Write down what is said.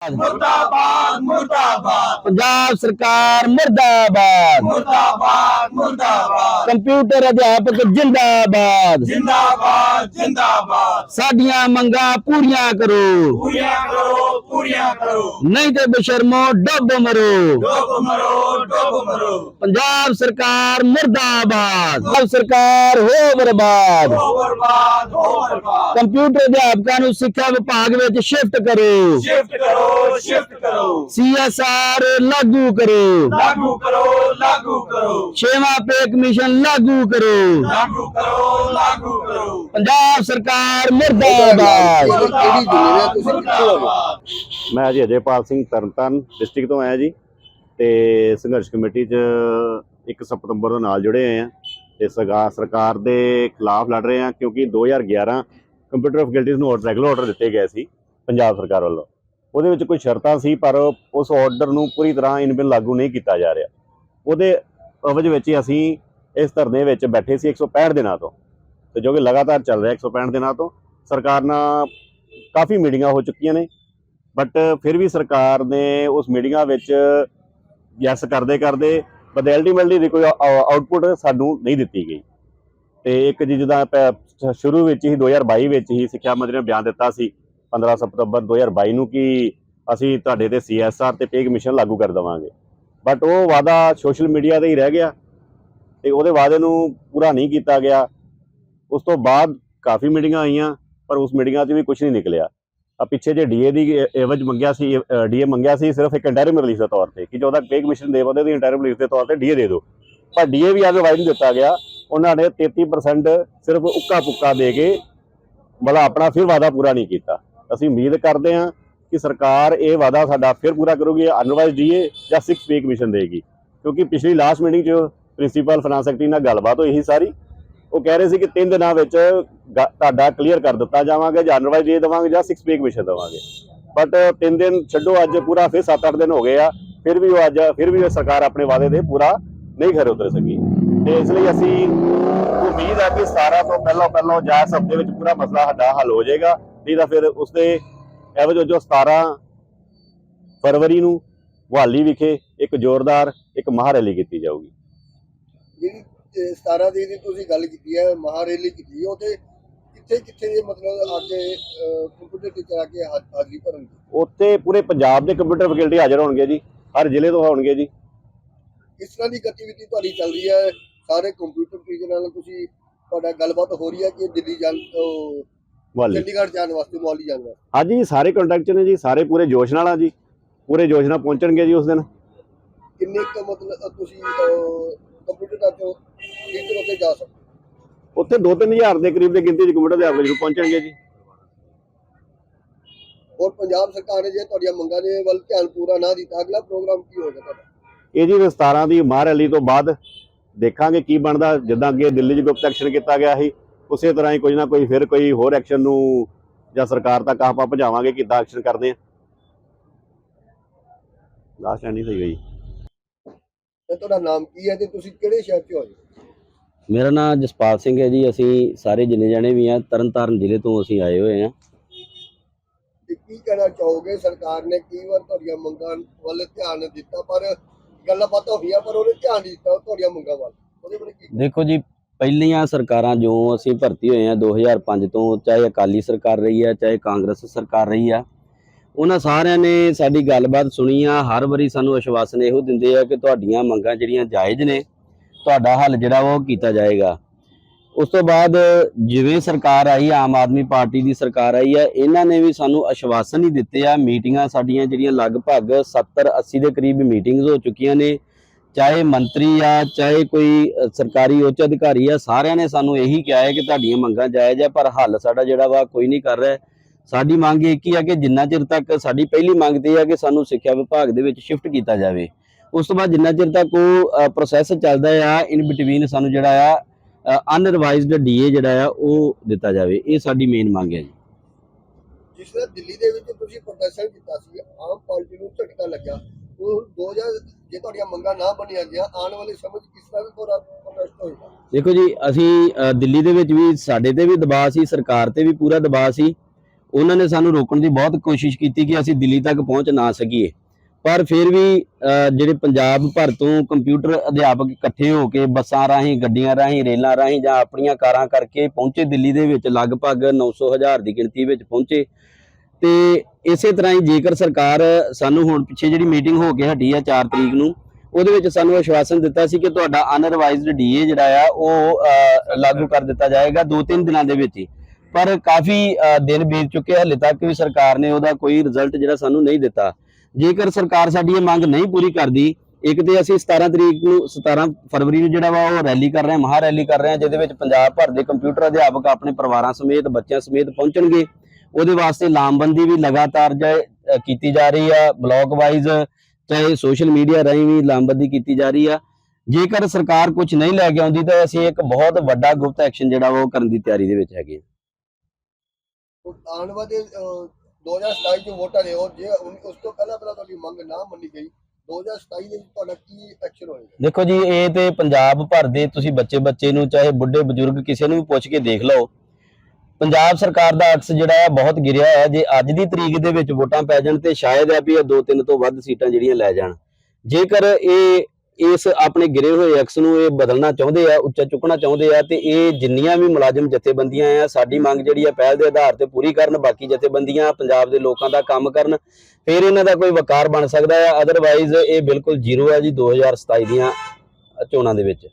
ਮੁਰਦਾਬਾਦ ਮੁਰਦਾਬਾਦ। ਪੰਜਾਬ ਸਰਕਾਰ ਮੁਰਦਾਬਾਦ। ਮੁਰਦਾਬਾਦ ਮੁਰਦਾਬਾਦ। ਕੰਪਿਊਟਰ ਅਧਿਆਪਕ ਜਿੰਦਾਬਾਦ। ਜਿੰਦਾਬਾਦ ਜਿੰਦਾਬਾਦ। ਸਾਡੀਆਂ ਮੰਗਾਂ ਪੂਰੀਆਂ ਕਰੋ। ਪੂਰੀਆਂ ਕਰੋ। ਪੂਰੀਆਂ ਕਰੋ। ਨਹੀਂ ਤੇ ਬਸ਼ਰਮੋ ਡੁੱਬ ਮਰੋ। ਡੋਬ ਮਰੋ ਡੋਬ ਮਰੋ। ਪੰਜਾਬ ਸਰਕਾਰ ਮੁਰਦਾਬਾਦ। ਪੰਜਾਬ ਸਰਕਾਰ ਹੋ ਬਰਬਾਦ। ਹੋ ਬਰਬਾਦ ਹੋ ਬਰਬਾਦ। ਕੰਪਿਊਟਰ ਅਧਿਆਪਕਾਂ ਨੂੰ ਸਿੱਖਿਆ ਵਿਭਾਗ ਵਿੱਚ ਸ਼ਿਫਟ ਕਰੋ। ਸ਼ਿਫਟ ਕਰੋ ਸ਼ਿਫਟ ਕਰੋ। ਸੀਐਸਆਰ ਲਾਗੂ ਕਰੋ। ਲਾਗੂ ਕਰੋ ਲਾਗੂ ਕਰੋ। ਛੇਵਾਂ ਪੇ ਕਮਿਸ਼ਨ ਲਾਗੂ ਕਰੋ। ਲਾਗੂ ਕਰੋ ਲਾਗੂ ਕਰੋ। ਪੰਜਾਬ ਸਰਕਾਰ ਮੁਰਦਾਬਾਦ। ਕਿਹੜੀ ਜ਼ਿਲ੍ਹੇ ਦੇ ਤੁਸੀਂ ਕਿੱਥੋਂ ਆਏ ਮੈਂ ਜੀ ਅਜੇਪਾਲ ਸਿੰਘ ਤਰਨਤਾਰਨ ਡਿਸਟ੍ਰਿਕਟ ਤੋਂ ਆਇਆ ਜੀ ਤੇ ਸੰਘਰਸ਼ ਕਮੇਟੀ 'ਚ 1 ਸਤੰਬਰ ਤੋਂ ਨਾਲ ਜੁੜੇ ਹੋਏ ਆ ਤੇ ਸਗਾ ਸਰਕਾਰ ਦੇ ਖਿਲਾਫ ਲੜ ਰਹੇ ਆ ਕਿਉਂਕਿ 2011 ਕੰਪਿਊਟਰ ਫੈਕਲਟੀਜ਼ ਨੂੰ ਰੈਗੂਲਰ ਆਰਡਰ ਦਿੱਤੇ ਗਏ ਸੀ ਪੰਜਾਬ ਸਰਕਾਰ ਵੱਲੋਂ। ਉਹਦੇ ਵਿੱਚ ਕੋਈ ਸ਼ਰਤਾਂ ਸੀ ਪਰ ਉਸ ਆਰਡਰ ਨੂੰ ਪੂਰੀ ਤਰ੍ਹਾਂ ਇਨ ਬਿਨ ਲਾਗੂ ਨਹੀਂ ਕੀਤਾ ਜਾ ਰਿਹਾ। ਉਹਦੇ ਅਵਜ ਵਿੱਚ ਹੀ ਅਸੀਂ ਇਸ ਧਰਨੇ ਵਿੱਚ ਬੈਠੇ ਸੀ 165 ਦਿਨਾਂ ਤੋਂ ਤੇ ਜੋ ਕਿ ਲਗਾਤਾਰ ਚੱਲ ਰਿਹਾ 165 ਦਿਨਾਂ ਤੋਂ। ਸਰਕਾਰ ਨਾਲ ਕਾਫੀ ਮੀਟਿੰਗਾਂ ਹੋ ਚੁੱਕੀਆਂ ਨੇ। ਬਟ ਫਿਰ ਵੀ ਸਰਕਾਰ ਨੇ ਉਸ ਮੀਟਿੰਗਾਂ ਵਿੱਚ ਯੈਸ ਕਰਦੇ ਕਰਦੇ ਬਟ ਅਲਟੀਮੇਟਲੀ ਦੀ ਕੋਈ ਆਊਟਪੁੱਟ ਸਾਨੂੰ ਨਹੀਂ ਦਿੱਤੀ ਗਈ। ਤੇ ਇੱਕ ਜੀ ਜਿੱਦਾਂ ਪ- ਸ਼ੁਰੂ ਵਿੱਚ ਹੀ 2022 ਵਿੱਚ ਹੀ ਸਿੱਖਿਆ ਮੰਤਰੀ ਨੇ ਬਿਆਨ ਦਿੱਤਾ ਸੀ 15 ਸਤੰਬਰ 2022 ਨੂੰ ਕਿ ਅਸੀਂ ਤੁਹਾਡੇ ਤੇ ਸੀਐਸਆਰ ਤੇ ਪੇ ਕਮਿਸ਼ਨ ਲਾਗੂ ਕਰ ਦੇਵਾਂਗੇ। ਬਟ ਉਹ ਵਾਅਦਾ ਸੋਸ਼ਲ ਮੀਡੀਆ ਤੇ ਹੀ ਰਹਿ ਗਿਆ ਤੇ ਉਹਦੇ ਵਾਅਦੇ ਨੂੰ ਪੂਰਾ ਨਹੀਂ ਕੀਤਾ ਗਿਆ। ਉਸ ਤੋਂ ਬਾਅਦ ਕਾਫੀ ਮੀਟਿੰਗਾਂ ਆਈਆਂ, ਪਰ ਉਸ ਮੀਟਿੰਗਾਂ 'ਚ ਵੀ ਕੁਝ ਨਹੀਂ ਨਿਕਲਿਆ। ਪਿੱਛੇ ਜੇ ਡੀਏ ਦੀ ਇਹ- ਏਵਜ ਮੰਗਿਆ ਸੀ ਡੀਏ ਮੰਗਿਆ ਸੀ ਸਿਰਫ ਇੱਕ ਇੰਟਰਮ ਰਿਲੀਜ਼ ਦੇ ਤੌਰ ਤੇ, ਕਿ ਜੋ ਉਹਦਾ ਪੇ ਕਮਿਸ਼ਨ ਦੇ ਬੰਦੇ ਦੀ ਇੰਟਰਮ ਰਿਲੀਜ਼ ਦੇ ਤੌਰ ਤੇ ਡੀਏ ਦੇ ਦਿਓ। ਪਰ ਡੀਏ ਵੀ ਅੱਜ ਵਾਈਡ ਨਹੀਂ ਦਿੱਤਾ ਗਿਆ, ਉਹਨਾਂ ਨੇ 33% ਸਿਰਫ ਉੱਕਾ ਪੁੱਕਾ ਦੇ ਕੇ ਮਤਲਬ ਆਪਣਾ ਫਿਰ ਵਾਅਦਾ ਪੂਰਾ ਨਹੀਂ ਕੀਤਾ। ਅਸੀਂ ਉਮੀਦ ਕਰਦੇ ਹਾਂ ਕਿ ਸਰਕਾਰ ਇਹ ਵਾਅਦਾ ਸਾਡਾ ਫਿਰ ਪੂਰਾ ਕਰੂਗੀ ਅਨਵਾਈਜ਼ ਡੀਏ ਜਾਂ 6 ਪੇ ਕਮਿਸ਼ਨ ਦੇਗੀ। ਕਿਉਂਕਿ ਪਿਛਲੀ ਲਾਸਟ ਮੀਟਿੰਗ 'ਚ ਪ੍ਰਿੰਸੀਪਲ ਫਾਈਨਾਂਸ ਸੈਕਟਰੀ ਨਾਲ ਗੱਲਬਾਤ ਹੋਈ ਸੀ ਸਾਰੀ ਉਹ ਕਹਿ ਰਹੇ ਸੀ ਕਿ ਤਿੰਨ ਦਿਨਾਂ ਵਿੱਚ ਗ- ਤੁਹਾਡਾ ਕਲੀਅਰ ਕਰ ਦਿੱਤਾ ਜਾਵਾਂਗੇ ਜਾਂ ਅਨਰਵਾਈਜ਼ ਡੀਏ ਦੇਵਾਂਗੇ ਜਾਂ 6 ਪੇ ਕਮਿਸ਼ਨ ਦੇਵਾਂਗੇ। ਬਟ ਤਿੰਨ ਦਿਨ ਛੱਡੋ, ਅੱਜ ਪੂਰਾ ਫਿਰ 7-8 ਦਿਨ ਹੋ ਗਏ ਆ, ਫਿਰ ਵੀ ਉਹ ਅੱਜ, ਫਿਰ ਵੀ ਸਰਕਾਰ ਆਪਣੇ ਵਾਅਦੇ ਦੇ ਪੂਰਾ ਨਹੀਂ ਖਰੇ ਉਤਰ ਸਕੀ। ਤੇ ਇਸ ਲਈ ਅਸੀਂ ਉਮੀਦ ਆ ਕਿ 17 ਤੋਂ ਪਹਿਲਾਂ ਪਹਿਲਾਂ ਜਾਂ ਇਸ ਹਫ਼ਤੇ ਵਿੱਚ ਪੂਰਾ ਮਸਲਾ ਸਾਡਾ ਹੱਲ ਹੋ ਜਾਏਗਾ, ਨਹੀਂ ਤਾਂ ਫਿਰ ਉਸਦੇ ਐਵਜ ਜੋ 17 ਫਰਵਰੀ ਨੂੰ ਮੁਹਾਲੀ ਵਿਖੇ ਇੱਕ ਜ਼ੋਰਦਾਰ, ਇੱਕ ਮਹਾਰੈਲੀ ਕੀਤੀ ਜਾਊਗੀ। ਜਿਹੜੀ 17 ਦੀ ਦੀ ਤੁਸੀਂ ਗੱਲ ਕੀਤੀ ਹੈ ਮਹਾਰੈਲੀ ਕੀਤੀ ਉਹਦੇ ਕਿੱਥੇ ਕਿੱਥੇ ਇਹ ਮਤਲਬ ਅੱਜ ਕੰਪਿਊਟਰ ਟੀਚਰ ਆ ਕੇ ਹਾਜ਼ਰੀ ਭਰਨਗੇ? ਉੱਥੇ ਪੂਰੇ ਪੰਜਾਬ ਦੇ ਕੰਪਿਊਟਰ ਫੈਕਲਟੀ ਹਾਜ਼ਰ ਹੋਣਗੇ ਜੀ ਹਰ ਜ਼ਿਲ੍ਹੇ ਤੋਂ ਹੋਣਗੇ ਜੀ। ਕਿਸ ਤਰ੍ਹਾਂ ਦੀ ਗਤੀਵਿਧੀ ਤੁਹਾਡੀ ਚੱਲ ਰਹੀ ਹੈ ਸਾਰੇ ਕੰਪਿਊਟਰ ਟੀਚਰਾਂ ਨਾਲ ਤੁਸੀਂ ਤੁਹਾਡਾ ਗੱਲਬਾਤ ਹੋ ਰਹੀ ਹੈ ਕਿ ਦਿੱਲੀ ਜਾਣ ਚੰਡੀਗੜ੍ਹ ਜਾਣ ਵਾਸਤੇ ਮੌਲੀ ਜਾਣ ਵਾਸਤੇ? ਹਾਂਜੀ ਸਾਰੇ ਕੰਟੈਕਟ ਨੇ ਜੀ ਸਾਰੇ ਪੂਰੇ ਜੋਸ਼ ਨਾਲ ਆ ਜੀ ਪੂਰੇ ਜੋਸ਼ ਨਾਲ ਪਹੁੰਚਣਗੇ ਜੀ ਉਸ ਦਿਨ। ਕਿੰਨੇ ਕੁ ਮਤਲਬ ਤੁਸੀਂ ਕੰਪਿਊਟਰ ਦਾ ਉੱਤੇ ਜਾ ਸਕਦੇ? ਉੱਥੇ 2-3000 ਦੇ ਕਰੀਬ ਦੇ ਗਿਣਤੀ 'ਚ ਕੰਪਿਊਟਰ ਦੇ ਆਪ ਜ਼ਰੂਰ ਪਹੁੰਚਣਗੇ ਜੀ। ਔਰ ਪੰਜਾਬ ਸਰਕਾਰ ਨੇ ਜੇ ਤੁਹਾਡੀਆਂ ਮੰਗਾਂ ਦੇ ਵੱਲ ਧਿਆਨ ਪੂਰਾ ਨਾ ਦਿੱਤਾ ਅਗਲਾ ਪ੍ਰੋਗਰਾਮ ਕੀ ਹੋਏਗਾ ਤੁਹਾਡਾ? ਇਹ ਜੀ 17 ਦੀ ਮਹਾਰੈਲੀ ਤੋਂ ਬਾਅਦ ਦੇਖਾਂਗੇ ਕੀ ਬਣਦਾ ਜਿੱਦਾਂ ਅੱਗੇ ਦਿੱਲੀ 'ਚ ਗੁਪਤ ਐਕਸ਼ਨ ਕੀਤਾ ਗਿਆ ਸੀ ਉਸੇ ਤਰ੍ਹਾਂ ਹੀ ਕੁਝ ਨਾ ਕੋਈ ਫਿਰ ਕੋਈ ਹੋਰ ਐਕਸ਼ਨ ਨੂੰ ਜਾਂ ਸਰਕਾਰ ਤੱਕ ਆਪਾਂ ਭਜਾਵਾਂਗੇ ਕਿੱਦਾਂ ਐਕਸ਼ਨ ਕਰਦੇ ਆ। ਲਾਸਟ ਐਂਡ ਨਹੀਂ ਸਹੀ ਗਈ ਤੇ ਤੁਹਾਡਾ ਨਾਮ ਕੀ ਹੈ ਤੇ ਤੁਸੀਂ ਕਿਹੜੇ ਸ਼ਹਿਰ 'ਚ ਹੋ ਜੀ? ਮੇਰਾ ਨਾਮ ਜਸਪਾਲ ਸਿੰਘ ਹੈ ਜੀ ਅਸੀਂ ਸਾਰੇ ਜਿੰਨੇ ਜਾਣੇ ਵੀ ਆ ਤਰਨਤਾਰਨ ਜ਼ਿਲ੍ਹੇ ਤੋਂ ਅਸੀਂ ਆਏ ਹੋਏ ਆ ਤੇ ਕੀ ਕਹਿਣਾ ਚਾਹੋਗੇ? ਸਰਕਾਰ ਨੇ ਕਈ ਵਾਰ ਤੁਹਾਡੀਆਂ ਮੰਗਾਂ ਵੱਲ ਧਿਆਨ ਦਿੱਤਾ? ਪਰ ਗੱਲਾਂ ਬਾਤਾਂ ਹੋਈਆਂ ਪਰ ਉਹਨੇ ਧਿਆਨ ਨਹੀਂ ਦਿੱਤਾ ਤੁਹਾਡੀਆਂ ਮੰਗਾਂ ਵੱਲ। ਉਹਦੇ ਬਾਰੇ ਕੀ ਦੇਖੋ ਜੀ ਪਹਿਲੀਆਂ ਸਰਕਾਰਾਂ ਜੋ ਅਸੀਂ ਭਰਤੀ ਹੋਏ ਆ 2005 ਤੋਂ ਚਾਹੇ ਅਕਾਲੀ ਸਰਕਾਰ ਰਹੀ ਆ ਚਾਹੇ ਕਾਂਗਰਸ ਸਰਕਾਰ ਰਹੀ ਆ ਉਹਨਾਂ ਸਾਰਿਆਂ ਨੇ ਸਾਡੀ ਗੱਲਬਾਤ ਸੁਣੀ ਆ। ਹਰ ਵਾਰੀ ਸਾਨੂੰ ਆਸ਼ਵਾਸਨ ਇਹੋ ਦਿੰਦੇ ਆ ਕਿ ਤੁਹਾਡੀਆਂ ਮੰਗਾਂ ਜਿਹੜੀਆਂ ਜਾਇਜ਼ ਨੇ ਤੁਹਾਡਾ ਹੱਲ ਜਿਹੜਾ ਵਾ ਉਹ ਕੀਤਾ ਜਾਏਗਾ। ਉਸ ਤੋਂ ਬਾਅਦ ਜਿਵੇਂ ਸਰਕਾਰ ਆਈ, ਆਮ ਆਦਮੀ ਪਾਰਟੀ ਦੀ ਸਰਕਾਰ ਆਈ ਆ, ਇਹਨਾਂ ਨੇ ਵੀ ਸਾਨੂੰ ਆਸ਼ਵਾਸਨ ਹੀ ਦਿੱਤੇ ਆ, ਮੀਟਿੰਗਾਂ ਸਾਡੀਆਂ ਜਿਹੜੀਆਂ ਲਗਭਗ 70 80 ਦੇ ਕਰੀਬ ਮੀਟਿੰਗਸ ਹੋ ਚੁੱਕੀਆਂ ਨੇ। ਚਾਹੇ ਮੰਤਰੀ ਆ, ਚਾਹੇ ਕੋਈ ਸਰਕਾਰੀ ਉੱਚ ਅਧਿਕਾਰੀ ਆ, ਸਾਰਿਆਂ ਨੇ ਸਾਨੂੰ ਇਹੀ ਕਿਹਾ ਹੈ ਕਿ ਤੁਹਾਡੀਆਂ ਮੰਗਾਂ ਜਾਇਜ਼ ਆ, ਪਰ ਹੱਲ ਸਾਡਾ ਜਿਹੜਾ ਵਾ ਕੋਈ ਨਹੀਂ ਕਰ ਰਿਹਾ। ਸਾਡੀ ਮੰਗ ਇੱਕ ਹੀ ਆ ਕਿ ਜਿੰਨਾ ਚਿਰ ਤੱਕ ਸਾਡੀ ਪਹਿਲੀ ਮੰਗ ਤੇ ਇਹ ਆ ਕਿ ਸਾਨੂੰ ਸਿੱਖਿਆ ਵਿਭਾਗ ਦੇ ਵਿੱਚ ਸ਼ਿਫਟ ਕੀਤਾ ਜਾਵੇ। ਉਸ ਤੋਂ ਬਾਅਦ ਜਿੰਨਾ ਚਿਰ ਤੱਕ ਉਹ ਪ੍ਰੋਸੈਸ ਚੱਲਦਾ ਆ ਇਨ ਬਿਟਵੀਨ ਸਾਨੂੰ ਜਿਹੜਾ ਆ ਅਨਰਿਵਾਈਜ਼ਡ ਡੀਏ ਜਿਹੜਾ ਆ ਉਹ ਦਿੱਤਾ ਜਾਵੇ। ਇਹ ਸਾਡੀ ਮੇਨ ਮੰਗ ਹੈ ਜੀ। ਜਿਸ ਤਰ੍ਹਾਂ ਦਿੱਲੀ ਦੇ ਵਿੱਚ ਤੁਸੀਂ ਪ੍ਰਦਰਸ਼ਨ ਕੀਤਾ ਸੀ ਆਮ ਪਾਰਟੀ ਨੂੰ ਝਟਕਾ ਲੱਗਾ ਉਹ 2000 ਜੇ ਤੁਹਾਡੀਆਂ ਮੰਗਾਂ ਨਾ ਬਣੀਆਂ ਗਿਆ ਆਉਣ ਵਾਲੇ ਸਮੇਂ 'ਚ ਕਿਸ ਤਰ੍ਹਾਂ ਦਾ ਤੁਹਾਡਾ ਪ੍ਰਦਰਸ਼ਨ ਹੋਏਗਾ? ਦੇਖੋ ਜੀ ਅਸੀਂ ਦਿੱਲੀ ਦੇ ਵਿੱਚ ਵੀ ਸਾਡੇ ਤੇ ਵੀ ਦਬਾਅ ਸੀ ਸਰਕਾਰ ਤੇ ਵੀ ਪੂਰਾ ਦਬਾਅ ਸੀ। ਉਹਨਾਂ ਨੇ ਸਾਨੂੰ ਰੋਕਣ ਦੀ ਬਹੁਤ ਕੋਸ਼ਿਸ਼ ਕੀਤੀ ਕਿ ਅਸੀਂ ਦਿੱਲੀ ਤੱਕ ਪਹੁੰਚ ਨਾ ਸਕੀਏ। ਪਰ ਫਿਰ ਵੀ ਜਿਹੜੇ ਪੰਜਾਬ ਭਰ ਤੋਂ ਕੰਪਿਊਟਰ ਅਧਿਆਪਕ ਇਕੱਠੇ ਹੋ ਕੇ ਬੱਸਾਂ ਰਾਹੀਂ, ਗੱਡੀਆਂ ਰਾਹੀਂ, ਰੇਲਾਂ ਰਾਹੀਂ ਜਾਂ ਆਪਣੀਆਂ ਕਾਰਾਂ ਕਰਕੇ ਪਹੁੰਚੇ ਦਿੱਲੀ ਦੇ ਵਿੱਚ ਲਗਭਗ 900 ਹਜ਼ਾਰ ਦੀ ਗਿਣਤੀ ਵਿੱਚ ਪਹੁੰਚੇ। ਤੇ ਇਸੇ ਤਰ੍ਹਾਂ ਹੀ ਜੇਕਰ ਸਰਕਾਰ ਸਾਨੂੰ ਹੁਣ ਪਿੱਛੇ ਜਿਹੜੀ ਮੀਟਿੰਗ ਹੋ ਕੇ ਹਟੀ ਆ 4 ਤਰੀਕ ਨੂੰ, ਉਹਦੇ ਵਿੱਚ ਸਾਨੂੰ ਆਸ਼ਵਾਸਨ ਦਿੱਤਾ ਸੀ ਕਿ ਤੁਹਾਡਾ ਅਨਰਿਵਾਈਜ਼ਡ ਡੀਏ ਜਿਹੜਾ ਆ, ਉਹ ਲਾਗੂ ਕਰ ਦਿੱਤਾ ਜਾਏਗਾ 2-3 ਦਿਨਾਂ ਦੇ ਵਿੱਚ ਹੀ। ਪਰ ਕਾਫੀ ਦਿਨ ਬੀਤ ਚੁੱਕੇ ਹਲੇ ਤੱਕ ਵੀ ਸਰਕਾਰ ਨੇ ਉਹਦਾ ਕੋਈ ਰਿਜ਼ਲਟ ਜਿਹੜਾ ਸਾਨੂੰ ਨਹੀਂ ਦਿੱਤਾ। ਜੇਕਰ ਸਰਕਾਰ ਸਾਡੀ ਇਹ ਮੰਗ ਨਹੀਂ ਪੂਰੀ ਕਰਦੀ, ਇੱਕ ਤੇ ਅਸੀਂ 17 ਤਰੀਕ ਨੂੰ 17 ਫਰਵਰੀ ਨੂੰ ਜਿਹੜਾ ਵਾ ਉਹ ਰੈਲੀ ਕਰ ਰਹੇ ਹਾਂ, ਮਹਾ ਰੈਲੀ ਕਰ ਰਹੇ ਹਾਂ, ਜਿਹਦੇ ਵਿੱਚ ਪੰਜਾਬ ਭਰ ਦੇ ਕੰਪਿਊਟਰ ਅਧਿਆਪਕ ਆਪਣੇ ਪਰਿਵਾਰਾਂ ਸਮੇਤ, ਬੱਚਿਆਂ ਸਮੇਤ ਪਹੁੰਚਣਗੇ। ਉਹਦੇ ਵਾਸਤੇ ਲਾਮਬੰਦੀ ਵੀ ਲਗਾਤਾਰ ਜਾਏ ਕੀਤੀ ਜਾ ਰਹੀ ਆ, ਬਲੌਕ ਵਾਈਜ਼ ਚਾਹੇ ਸੋਸ਼ਲ ਮੀਡੀਆ ਰਾਹੀਂ ਵੀ ਲਾਮਬੰਦੀ ਕੀਤੀ ਜਾ ਰਹੀ ਆ। ਜੇਕਰ ਸਰਕਾਰ ਕੁਝ ਨਹੀਂ ਲੈ ਕੇ ਆਉਂਦੀ ਤਾਂ ਅਸੀਂ ਇੱਕ ਬਹੁਤ ਵੱਡਾ ਗੁਪਤ ਐਕਸ਼ਨ ਜਿਹੜਾ ਵਾ ਉਹ ਕਰਨ ਦੀ ਤਿਆਰੀ ਦੇ ਵਿੱਚ ਹੈਗੇ ਆਉਣ ਵਾਲੇ 2027 ਚ ਵੋਟਾਂ ਨੇ ਜੇ ਉਸ ਤੋਂ ਪਹਿਲਾਂ ਪਹਿਲਾਂ ਤੁਹਾਡੀ ਮੰਗ ਨਾ ਮੰਨੀ ਗਈ 2027 ਦੇ ਵਿੱਚ ਤੁਹਾਡਾ ਕੀ ਐਕਸ਼ਨ ਹੋਏਗਾ? ਦੇਖੋ ਜੀ, ਇਹ ਤੇ ਪੰਜਾਬ ਭਰ ਦੇ ਤੁਸੀਂ ਬੱਚੇ ਬੱਚੇ ਨੂੰ, ਚਾਹੇ ਬੁੱਢੇ ਬਜ਼ੁਰਗ ਕਿਸੇ ਨੂੰ ਵੀ ਪੁੱਛ ਕੇ ਦੇਖ ਲਓ। ਪੰਜਾਬ ਸਰਕਾਰ ਦਾ ਅਕਸ ਜਿਹੜਾ ਹੈ, ਬਹੁਤ ਗਿਰਿਆ ਹੈ। ਜੇ ਅੱਜ ਦੀ ਤਰੀਕ ਦੇ ਵਿੱਚ ਵੋਟਾਂ ਪੈ ਜਾਣ ਤੇ ਸ਼ਾਇਦ ਹੈ ਵੀ ਇਹ ਦੋ ਤਿੰਨ ਤੋਂ ਵੱਧ ਸੀਟਾਂ ਜਿਹੜੀਆਂ ਲੈ ਜਾਣ। ਜੇਕਰ ਇਹ ਇਸ ਆਪਣੇ ਗਿਰੇ ਹੋਏ ਅਕਸ ਨੂੰ ਇਹ ਬਦਲਣਾ ਚਾਹੁੰਦੇ ਆ, ਉੱਚਾ ਚੁੱਕਣਾ ਚਾਹੁੰਦੇ ਆ ਤੇ ਇਹ ਜਿੰਨੀਆਂ ਵੀ ਮੁਲਾਜ਼ਮ ਜਥੇਬੰਦੀਆਂ ਆ, ਸਾਡੀ ਮੰਗ ਜਿਹੜੀ ਆ ਪਹਿਲ ਦੇ ਆਧਾਰ ਤੇ ਪੂਰੀ ਕਰਨ, ਬਾਕੀ ਜਥੇਬੰਦੀਆਂ, ਪੰਜਾਬ ਦੇ ਲੋਕਾਂ ਦਾ ਕੰਮ ਕਰਨ, ਫਿਰ ਇਹਨਾਂ ਦਾ ਕੋਈ ਵਕਾਰ ਬਣ ਸਕਦਾ ਆ ਅਦਰਵਾਈਜ਼ ਇਹ ਬਿਲਕੁਲ ਜ਼ੀਰੋ ਹੈ ਜੀ 2027 ਦੀਆਂ ਚੋਣਾਂ ਦੇ ਵਿੱਚ।